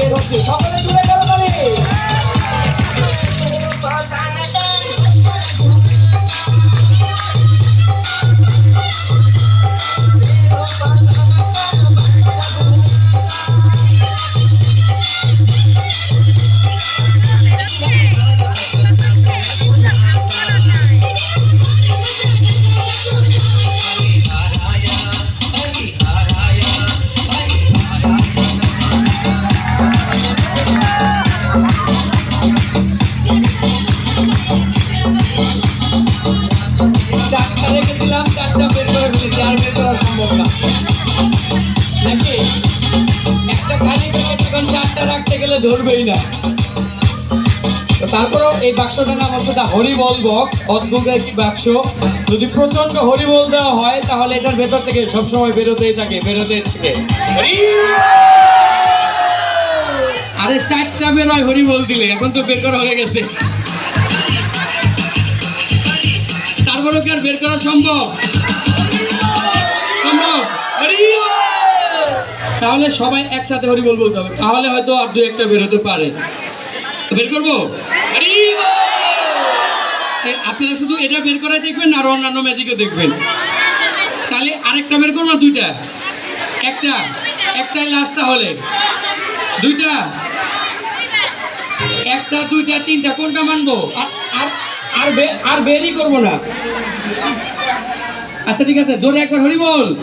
কাপের বাক্স বের হচ্ছে নাকি একটা খালি প্যাকেট এখন চারটা রাখতে গেলে ধরবেই না। তো তারপরেও এই বাক্সটার নাম হচ্ছে দা হরিবল বক্স অদ্ভুত একটি বাক্স। যদি প্রচণ্ড হরিবল দেওয়া হয়, তাহলে এটার ভেতর থেকে সবসময় বেরোতেই থাকে বেরোতেই থাকে। আরে চারটা বেরোয় হরিবল দিলে, এখন তো বের করা হয়ে গেছে। তারপরে কি আর বের করা সম্ভব? তাহলে সবাই একসাথে হরি বল বলতে হবে। তাহলে হয়তো আর দু একটা বেরোতে পারে। বের করব? হরি বল! এ, আপনারা শুধু এটা বের করাই দেখবেন আর অন্যান্য ম্যাজিকও দেখবেন। তাহলে আরেকটা বের করব দুইটা? একটা। একটাই লাস্ট তাহলে। দুইটা? একটা দুইটা তিনটা। কোনটা মানবো? আর- আর আর বেরই করব না। আচ্ছা ঠিক আছে। জোরে একবার হরি বল।